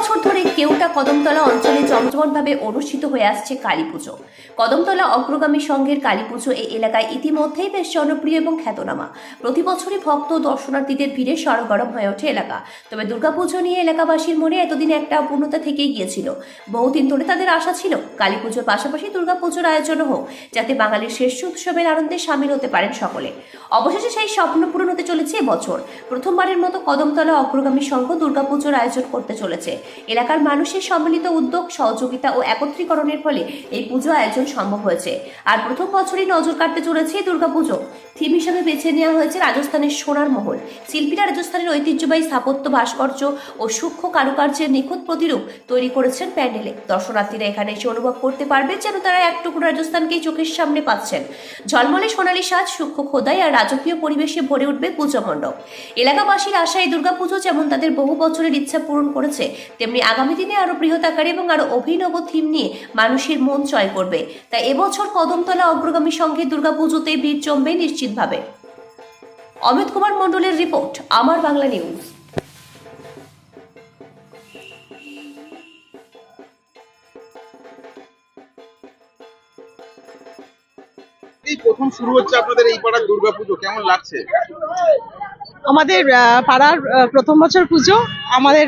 বছর ধরে গোটা কদমতলা অঞ্চলে জমজমটভাবে অনুষ্ঠিত হয়ে আসছে কালী পুজো কদমতলা অগ্রগামী সংঘের কালী পুজো এই এলাকায় ইতিমধ্যেই বেশ জনপ্রিয় এবং খ্যাতনামা। প্রতি বছরই ভক্ত দর্শনার্থীদের ভিড়ে সরগরম হয়ে ওঠে এলাকা। তবে দুর্গাপুজো নিয়ে এলাকাবাসীর মনে এতদিন একটা অপূর্ণতা থেকেই গিয়েছিল। বহুদিন ধরে তাদের আশা ছিল কালী পুজোর পাশাপাশি দুর্গাপুজোর আয়োজনও হোক, যাতে বাঙালির শ্রেষ্ঠ উৎসবের আনন্দে সামিল হতে পারেন সকলে। অবশেষে সেই স্বপ্ন পূরণ হতে চলেছে এবছর। প্রথমবারের মতো কদমতলা অগ্রগামী সংঘ দুর্গাপুজোর আয়োজন করতে চলেছে। এলাকার মানুষের সম্মিলিত উদ্যোগ, সহযোগিতা ও একত্রীকরণের ফলে এই পুজো আয়োজন সম্ভব হয়েছে। আর প্রথম বছরই নজর কাটতে চলেছে দুর্গাপুজো। থিম হিসাবে বেছে নেওয়া হয়েছে রাজস্থানের সোনার মহল। শিল্পীরা রাজস্থানের ঐতিহ্যবাহী স্থাপত্য, ভাস্কর্য ও সূক্ষ্ম কারুকার্যের নিখুঁত প্রতিরূপ তৈরি করেছেন প্যান্ডেলে। দর্শনার্থীরা এখানে এসে অনুভব করতে পারবে যেন তারা এক টুকরো রাজস্থানকেই চোখের সামনে পাচ্ছেন। ঝলমলে সোনালী সাজ, সূক্ষ্ম খোদাই আর রাজকীয় পরিবেশে ভরে উঠবে পুজো মণ্ডপ। এলাকাবাসীর আশা, এই দুর্গাপুজো যেমন তাদের বহু বছরের ইচ্ছা পূরণ করেছে, তেমনি আগামী দিনে আরও বৃহৎ আকারে এবং আরও অভিনব থিম নিয়ে মানুষের মন জয় করবে। তাই এবছর কদমতলা অগ্রগামী সংঘে দুর্গাপুজোতে ভিড় জমবে নিশ্চিতভাবে। অমিত কুমার মণ্ডলের রিপোর্ট আমার বাংলা নিউজ। এই প্রথম শুরু হচ্ছে আপনাদের এই পাড়ার দুর্গাপুজো কেমন লাগছে? আমাদের আহ, পাড়ার প্রথম বছর পুজো আমাদের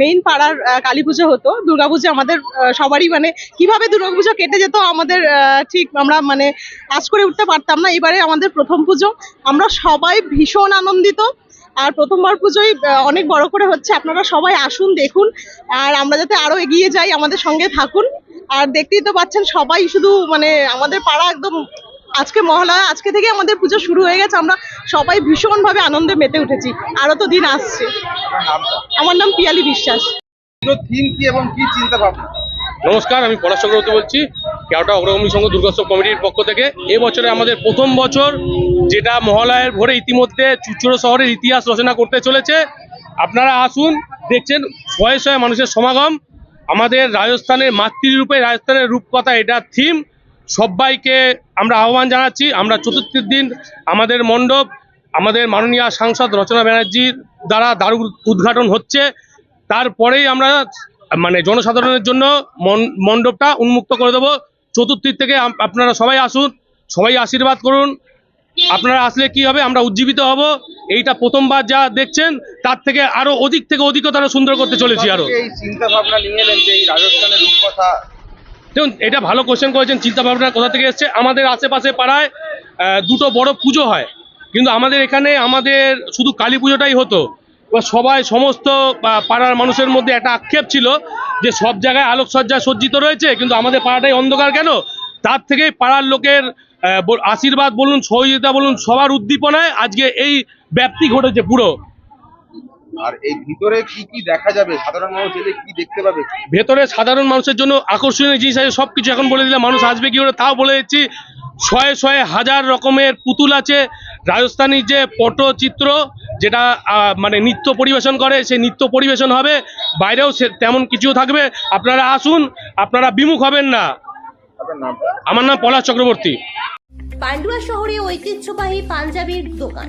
মেইন পাড়ার কালী পুজো হতো। দুর্গাপুজো আমাদের সবারই মানে কীভাবে দুর্গাপুজো কেটে যেত আমাদের ঠিক আমরা মানে আজ করে উঠতে পারতাম না। এবারে আমাদের প্রথম পুজো। আমরা সবাই ভীষণ আনন্দিত। আর প্রথমবার পুজোই অনেক বড় করে হচ্ছে। আপনারা সবাই আসুন, দেখুন। আর আমরা যাতে আরও এগিয়ে যাই, আমাদের সঙ্গে থাকুন। আর দেখতেই তো পাচ্ছেন, সবাই শুধু মানে আমাদের পাড়া একদম আজকে মহালয়া আজকে থেকে আমাদের পুজো শুরু হয়ে গেছে। আমরা সবাই ভীষণভাবে আনন্দে মেতে উঠেছি। আরও তো দিন আসছে। আমার নাম পিয়ালি বিশ্বাস। থিম কি এবং কি চিন্তা ভাবনা? নমস্কার আমি পলাশ চক্রবর্তী বলছি কেওটা অগ্রগামী সংঘ দুর্গোৎসব কমিটির পক্ষ থেকে। এবছরে আমাদের প্রথম বছর যেটা মহালয়ের ভোরে ইতিমধ্যে চুচুড়ো শহরের ইতিহাস রচনা করতে চলেছে। আপনারা আসুন দেখছেন শয়ে শয়ে মানুষের সমাগম। আমাদের রাজস্থানের মাতৃরূপে রাজস্থানের রূপকথা এটা থিম সবাইকে আমরা আহ্বান জানাচ্ছি। আমরা চতুর্থীর দিন আমাদের মণ্ডপ, আমাদের মাননীয় সাংসদ রচনা ব্যানার্জির দ্বারা দারু উদ্ঘাটন হচ্ছে। তারপরেই আমরা মানে জনসাধারণের জন্য মণ্ডপটা উন্মুক্ত করে দেবো। চতুর্থীর থেকে আপনারা সবাই আসুন, সবাই আশীর্বাদ করুন। আপনারা আসলে কি হবে? আমরা উজ্জীবিত হব। এইটা প্রথমবার যা দেখছেন, তার থেকে আরও অধিক থেকে অধিকতর সুন্দর করতে চলেছি আরও। এই চিন্তা ভাবনা নিয়ে এলেন যে এই রাজস্থানের রূপকথা দেখুন, এটা ভালো কোশ্চেন করেছেন চিন্তা ভাবনা কোথা থেকে এসছে? আমাদের আশেপাশে পাড়ায় দুটো বড় পুজো হয়। কিন্তু আমাদের এখানে আমাদের শুধু কালী পুজোটাই হতো। এবার সবাই সমস্ত পাড়ার মানুষের মধ্যে একটা আক্ষেপ ছিল যে সব জায়গায় আলোকসজ্জা সজ্জিত রয়েছে, কিন্তু আমাদের পাড়াটাই অন্ধকার কেন? তার থেকে পাড়ার লোকের আশীর্বাদ বলুন, সহযোগিতা বলুন, সবার উদ্দীপনায় আজকে এই ব্যাপ্তি ঘটেছে পুরো। আর এই ভিতরে কি কি দেখা যাবে? সাধারণ মানুষ এলে কি দেখতে পাবে? ভেতরে সাধারণ মানুষের জন্য আকর্ষণীয় জিনিস আছে সব কিছু এখন বলে দিলে মানুষ আসবে কি করে তাও বলে দিচ্ছি। শয়ে শয়ে হাজার রকমের পুতুল আছে রাজস্থানী যে পটচিত্র যেটা মানে নৃত্য পরিবেশন করে সেই নৃত্য পরিবেশন হবে বাইরেও সে তেমন কিছু থাকবে। আপনারা আসুন আপনারা বিমুখ হবেন না। আমার নাম পলাশ চক্রবর্তী। পান্ডুয়া শহরে ঐতিহ্যবাহী পাঞ্জাবির দোকান।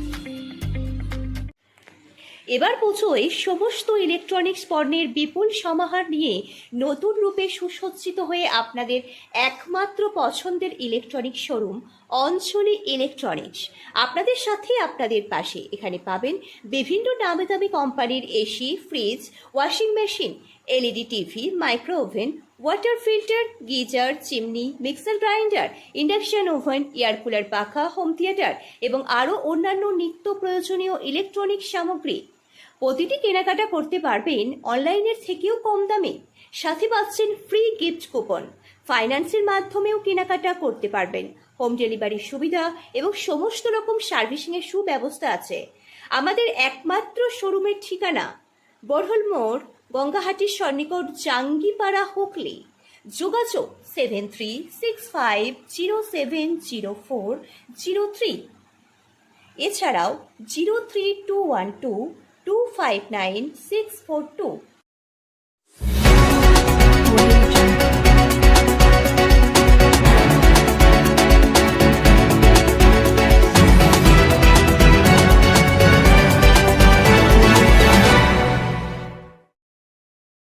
এবার পুজোয় সমস্ত ইলেকট্রনিক্স পণ্যের বিপুল সমাহার নিয়ে নতুন রূপে সুসজ্জিত হয়ে আপনাদের একমাত্র পছন্দের ইলেকট্রনিক শোরুম অঞ্চলি ইলেকট্রনিক্স আপনাদের সাথে আপনাদের পাশে এখানে পাবেন বিভিন্ন দামি দামি কোম্পানির AC fridge washing machine LED TV micro oven water filter geyser chimney mixer grinder induction oven air cooler পাখা হোম থিয়েটার এবং আরও অন্যান্য নিত্য প্রয়োজনীয় ইলেকট্রনিক সামগ্রী। প্রতিটি কেনাকাটা করতে পারবেন অনলাইনের থেকেও কম দামে। সাথে পাচ্ছেন ফ্রি গিফট কুপন ফাইন্যান্সের মাধ্যমেও কেনাকাটা করতে পারবেন। হোম ডেলিভারির সুবিধা এবং সমস্ত রকম সার্ভিসিংয়ের সুব্যবস্থা আছে। আমাদের একমাত্র শোরুমের ঠিকানা। বরহল মোড় গঙ্গাহাটির সন্নিকট, জাঙ্গিপাড়া, হুগলি। যোগাযোগ seven three six five zero seven zero four zero three এছাড়াও zero three two one two Two five nine six four two.